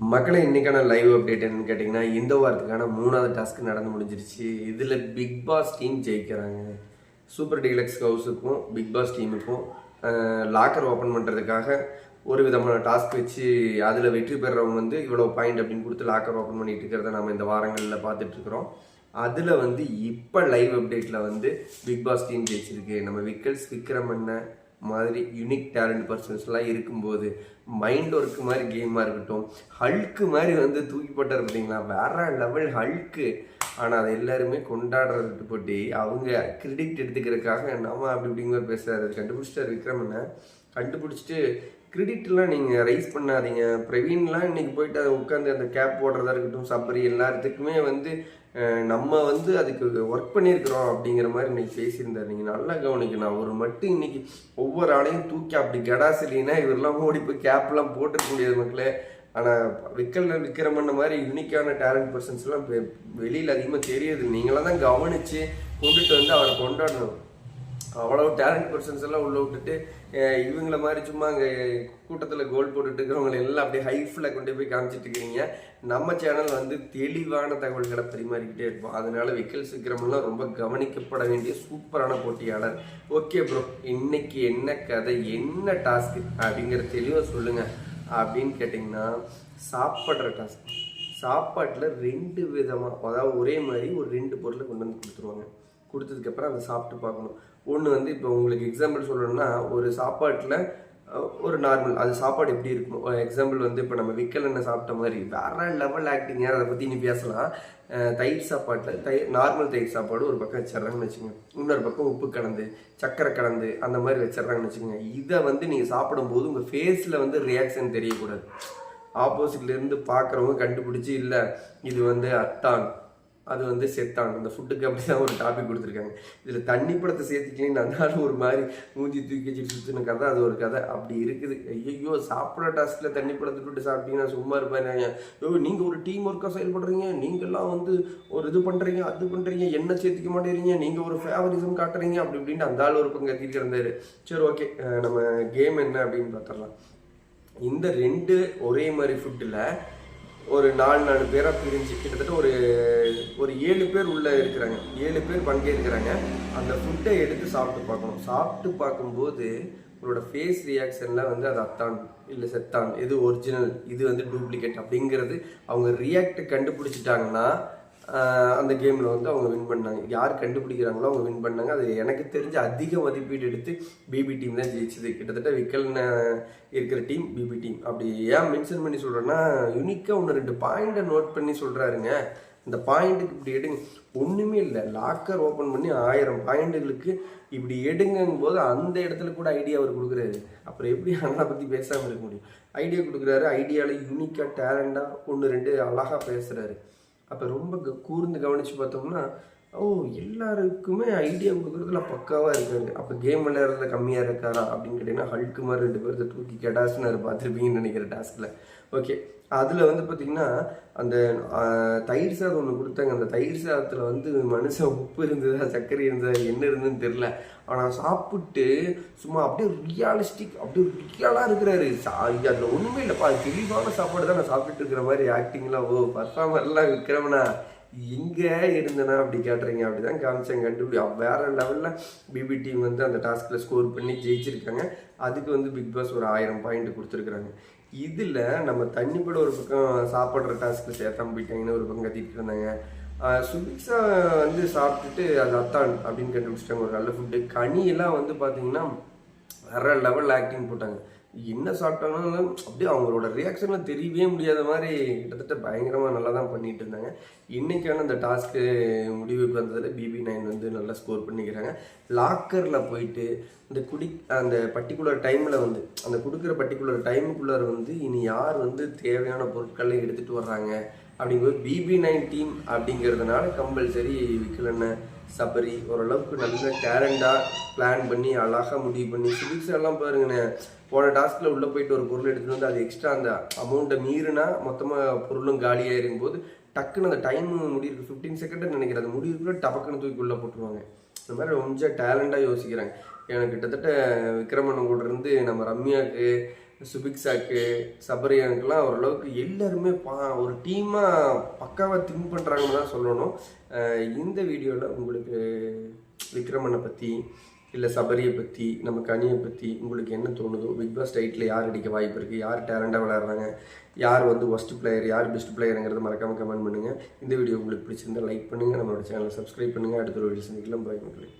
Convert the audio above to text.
மக்களை இன்றைக்கான live update என்னன்னு கேட்டிங்கன்னா இந்த வாரத்துக்கான மூணாவது டாஸ்க் நடந்து முடிஞ்சிருச்சு. இதில் பிக் பாஸ் டீம் ஜெயிக்கிறாங்க. சூப்பர் டீலக்ஸ் ஹவுஸுக்கும் பிக் பாஸ் டீமுக்கும் லாக்கர் ஓப்பன் பண்ணுறதுக்காக ஒரு விதமான டாஸ்க் வச்சு அதில் வெற்றி பெறவங்க வந்து இவ்வளோ பாயிண்ட் அப்படின்னு கொடுத்து லாக்கர் ஓப்பன் பண்ணிட்டு இருக்கிறத நம்ம இந்த வாரங்களில் பார்த்துட்ருக்குறோம் அதில் வந்து இப்போ லைவ் அப்டேட்டில் வந்து பிக் பாஸ் டீம் ஜெயிச்சிருக்கு. நம்ம விக்கல்ஸ் விக்ரமண்ண மாதிரி யுனிக் டேலண்ட் பர்சன்ஸ்லாம் இருக்கும்போது மைண்ட் ஒர்க்கு மாதிரி கேமாக இருக்கட்டும் ஹல்க்கு மாதிரி வந்து தூக்கி போட்டார் பார்த்தீங்களா? வேற லெவல் ஹல்க்கு ஆனால் அதை எல்லாருமே கொண்டாடுறது போட்டி. அவங்க கிரெடிட் எடுத்துக்கிறதுக்காக நம்ம அப்படி இப்படிங்கிற பேசுறாரு. கண்டுபிடிச்சிட்டார் விக்ரமனை கண்டுபிடிச்சிட்டு கிரெடிட்லாம் நீங்கள் ரைஸ் பண்ணாதீங்க. பிரவீன்லாம் இன்னைக்கு போயிட்டு அதை உட்காந்து அந்த கேப் போடுறதா இருக்கட்டும் சப்பரி எல்லாத்துக்குமே வந்து நம்ம வந்து அதுக்கு ஒர்க் பண்ணியிருக்கிறோம் அப்படிங்கிற மாதிரி இன்னைக்கு பேசியிருந்தார். நீங்கள் நல்லா கவனிக்கணும். அவர் மட்டும் இன்னைக்கு ஒவ்வொரு ஆளையும் தூக்கி அப்படி கடாசிலினா இவரெல்லாம் ஓடி போய் கேப்லாம் போட்டுக்க முடியாது மக்களே. ஆனால் விக்கல் விக்ரமண்ண மாதிரி யூனிக்கான டேலண்ட் பர்சன்ஸ்லாம் வெளியில் அதிகமாக தெரியுது. நீங்களாம் தான் கவனித்து கொண்டுட்டு வந்து அவரை கொண்டாடணும். அவ்வளவு டேலண்ட் பர்சன்ஸ் எல்லாம் உள்ள விட்டுட்டு இவங்கள மாதிரி சும்மா அங்கே கூட்டத்தில் கோல் போட்டுட்டு இருக்கிறவங்களை எல்லாம் அப்படியே ஹைஃபில் கொண்டு போய் காமிச்சிட்டு இருக்கிறீங்க. நம்ம சேனல் வந்து தெளிவான தகவல்களை பரிமாறிக்கிட்டே இருப்போம். அதனால விக்கல் சிக்கிரமெல்லாம் ரொம்ப கவனிக்கப்பட வேண்டிய சூப்பரான போட்டியாளர். ஓகே ப்ரோ இன்னைக்கு என்ன கதை என்ன டாஸ்க் அப்படிங்கிற தெளிவாக சொல்லுங்க. அப்படின்னு கேட்டிங்கன்னா சாப்பிட்ற டாஸ்க் சாப்பாட்டில் ரெண்டு விதமாக அதாவது ஒரே மாதிரி ஒரு ரெண்டு பொருளை கொண்டு வந்து கொடுத்துருவாங்க. கொடுத்ததுக்கப்புறம் அதை சாப்பிட்டு பார்க்கணும். ஒன்று வந்து இப்போ உங்களுக்கு எக்ஸாம்பிள் சொல்லணும்னா ஒரு சாப்பாட்டில் ஒரு நார்மல் அது சாப்பாடு எப்படி இருக்கும் எக்ஸாம்பிள் வந்து இப்போ நம்ம விக்கல் என்ன சாப்பிட்ட மாதிரி வேற லெவல் ஆக்டிங்க அதை பற்றி நீ பேசலாம். தயிர் சாப்பாட்டில் தயிர் நார்மல் தயிர் சாப்பாடு ஒரு பக்கம் வச்சிட்றாங்கன்னு வச்சுக்கோங்க. இன்னொரு பக்கம் உப்பு கலந்து சக்கரை கலந்து அந்த மாதிரி வச்சிட்றாங்கன்னு வச்சுக்கோங்க. இதை வந்து நீங்கள் சாப்பிடும்போது உங்கள் ஃபேஸில் வந்து ரியாக்ஷன் தெரியக்கூடாது. ஆப்போசிட்லேருந்து பார்க்குறவங்க கண்டுபிடிச்சி இல்லை இது வந்து அத்தான். அது வந்து செத்தான் அந்த ஃபுட்டுக்கு அப்படி தான் ஒரு டாபிக் கொடுத்துருக்காங்க. இதில் தண்ணி படத்தை சேர்த்துக்கலன்னு அதனால ஒரு மாதிரி மூஞ்சி தூக்கி வச்சுட்டு சுற்றின கதை அது ஒரு கதை. அப்படி இருக்குது. ஐயோ சாப்பிட்ற டாஸ்கில் தண்ணி படத்தை விட்டு சாப்பிட்டீங்கன்னா சும்மா இருப்பாங்க ஐயோ நீங்கள் ஒரு டீம் ஒர்க்காக செயல்படுறீங்க. நீங்கள்லாம் வந்து ஒரு இது பண்ணுறீங்க அது பண்ணுறீங்க என்ன சேர்த்துக்க மாட்டேறீங்க நீங்கள் ஒரு ஃபேவரிசம் காட்டுறீங்க அப்படி இப்படின்ட்டு அந்த ஆள் ஒரு பங்கு கத்திட்டு இருந்தார். சரி ஓகே நம்ம கேம் என்ன அப்படின்னு பார்த்துடலாம். இந்த ரெண்டு ஒரே மாதிரி ஃபுட்டில் ஒரு நாலு நாலு பேராக பிரிஞ்சு கிட்டத்தட்ட ஒரு ஒரு ஏழு பேர் உள்ளே இருக்கிறாங்க. ஏழு பேர் பங்கேற்கிறாங்க. அந்த ஃபுட்டை எடுத்து சாப்பிட்டு பார்க்கணும். சாப்பிட்டு பார்க்கும்போது உங்களோட ஃபேஸ் ரியாக்ஷனில் வந்து அது அத்தான் இல்லை செத்தான். இது ஒரிஜினல் இது வந்து டூப்ளிகேட் அப்படிங்கிறது அவங்க ரியாக்ட் கண்டுபிடிச்சிட்டாங்கன்னா அந்த கேமில் வந்து அவங்க வின் பண்ணாங்க. யார் கண்டுபிடிக்கிறாங்களோ அவங்க வின் பண்ணாங்க. அது எனக்கு தெரிஞ்ச அதிக மதிப்பீடு எடுத்து பிபி டீம் தான் ஜெயிச்சது. கிட்டத்தட்ட விக்கல்னு இருக்கிற டீம் பிபி டீம் அப்படி ஏன் மென்ஷன் பண்ணி சொல்கிறேன்னா யூனிக்காக ஒன்று ரெண்டு பாயிண்ட்டை நோட் பண்ணி சொல்கிறாருங்க இந்த பாயிண்ட்டுக்கு இப்படி எடுங்க. ஒன்றுமே இல்லை. லாக்கர் ஓப்பன் பண்ணி ஆயிரம் பாயிண்ட்டுகளுக்கு இப்படி எடுங்கும் போது அந்த இடத்துல கூட ஐடியா அவர் கொடுக்குறாரு. அப்புறம் எப்படி அண்ணா பற்றி பேசாமல் இருக்க முடியும்? ஐடியா கொடுக்குறாரு. ஐடியாவில் யூனிக்காக டேலண்டாக ஒன்று ரெண்டு அழகாக பேசுகிறாரு அப்போ ரொம்ப க- கூர்ந்து கவனித்து பார்த்தோம்னா ஓ எல்லாருக்குமே ஐடியா கொடுக்குறதுல பக்காவாக இருக்காரு அப்போ கேம் விளையாடுறதுல கம்மியாக இருக்காரா அப்படின்னு கேட்டிங்கன்னா ஹல்க்கு மாதிரி ரெண்டு பேர்த்த தூக்கி கெடாஸ்னு பார்த்துருப்பீங்கன்னு நினைக்கிற டாஸ்கில் ஓகே அதில் வந்து பார்த்தீங்கன்னா அந்த தயிர் சாதம் ஒன்று கொடுத்தாங்க. அந்த தயிர் சாதத்தில் வந்து மனுஷன் உப்பு இருந்ததா சர்க்கரை இருந்ததா என்ன இருந்ததுன்னு தெரில ஆனால் சாப்பிட்டு சும்மா அப்படியே ரியாலிஸ்டிக் அப்படியே ரியலாக இருக்கிறாரு. அதில் ஒன்றுமே இல்லைப்பா. அது தெளிவான சாப்பாடு தான் நான் சாப்பிட்டுட்டு இருக்கிற மாதிரி ஆக்டிங்லாம் ஓ பர்ஃபார்மர்லாம் விற்கிறவனா எங்கே இருந்தனா அப்படி கேட்டுறீங்க? அப்படி தான் காமிச்சேன் கண்டுபிடி வேறு லெவலில் பிபி டீம் வந்து அந்த டாஸ்கில் ஸ்கோர் பண்ணி ஜெயிச்சிருக்காங்க. அதுக்கு வந்து பிக் பாஸ் ஒரு ஆயிரம் பாயிண்ட் கொடுத்துருக்குறாங்க. இதில் நம்ம தண்ணி கூட ஒரு பக்கம் சாப்பிட்ற டாஸ்க்கு சேர்த்தாம போயிட்டாங்கன்னு ஒரு பக்கம் கத்திட்டு இருந்தாங்க. சுபிக்ஸா வந்து சாப்பிட்டுட்டு அது அத்தான் அப்படின்னு கண்டுபிடிச்சிட்டாங்க. ஒரு நல்ல ஃபுட்டு கனியெல்லாம் வந்து பார்த்தீங்கன்னா வேற லெவல் ஆக்டிங் போட்டாங்க. என்ன சாப்பிட்டாலும் அப்படியே அவங்களோட ரியாக்ஷனில் தெரியவே முடியாத மாதிரி கிட்டத்தட்ட பயங்கரமாக நல்லா தான் பண்ணிட்டு இருந்தாங்க. இன்னைக்கான அந்த டாஸ்க்கு முடிவுக்கு வந்ததில் பிபி நைன் வந்து நல்லா ஸ்கோர் பண்ணிக்கிறாங்க. லாக்கரில் போயிட்டு இந்த குடி அந்த பர்டிகுலர் டைமில் வந்து அந்த கொடுக்குற பர்டிகுலர் டைமுக்குள்ளார வந்து இனி யார் வந்து தேவையான பொருட்களை எடுத்துகிட்டு வர்றாங்க? அப்படிங்கும்போது பிபி நைன்டீன் அப்படிங்கிறதுனால கம்பல்சரி விக்கலண்ண சபரி ஓரளவுக்கு நல்ல டேலண்டாக பிளான் பண்ணி அழகாக முடிவு பண்ணி சிவிக்ஸ் எல்லாம் பாருங்கண்ணே. போன டாஸ்கில் உள்ளே போயிட்டு ஒரு பொருள் எடுத்துகிட்டு வந்து அது எக்ஸ்ட்ரா அந்த அமௌண்ட்டை மீறினா மொத்தமாக பொருளும் காலியாகிருக்கும் போது டக்குன்னு அந்த டைம் முடியிருக்கு ஃபிஃப்டீன் செகண்ட் நினைக்கிறேன். அது முடிவுக்குள்ள டபக்குன்னு தூக்கி உள்ளே போட்டுருவாங்க. இந்த மாதிரி கொஞ்சம் டேலண்டாக யோசிக்கிறாங்க. எனக்கு கிட்டத்தட்ட விக்ரமன் கூட இருந்து நம்ம ரம்யாவுக்கு சுபிக்ஸாக்கு சபரியானுக்கெல்லாம் ஓரளவுக்கு எல்லாருமே பா ஒரு டீமாக பக்காவாக திங்க் பண்ணுறாங்கன்னு தான் சொல்லணும். இந்த வீடியோவில் உங்களுக்கு விக்ரமனை பற்றி இல்லை சபரியை பற்றி நம்ம கனியை பற்றி உங்களுக்கு என்ன தோணுதோ பிக் பாஸ் டைட்டில் யார் அடிக்க வாய்ப்பு இருக்குது யார் டேலண்டாக விளையாடுறாங்க யார் வந்து ஒஸ்ட் பிளேயர் யார் பெஸ்ட் பிளேயருங்கிறத மறக்காமல் கமெண்ட் பண்ணுங்கள் இந்த வீடியோ உங்களுக்கு பிடிச்சிருந்தா லைக் பண்ணுங்கள் நம்மளோட சேனலை சப்ஸ்கிரைப் பண்ணுங்கள் அடுத்த ஒரு வீடியோ சந்திக்கலாம். பாய் மக்களே.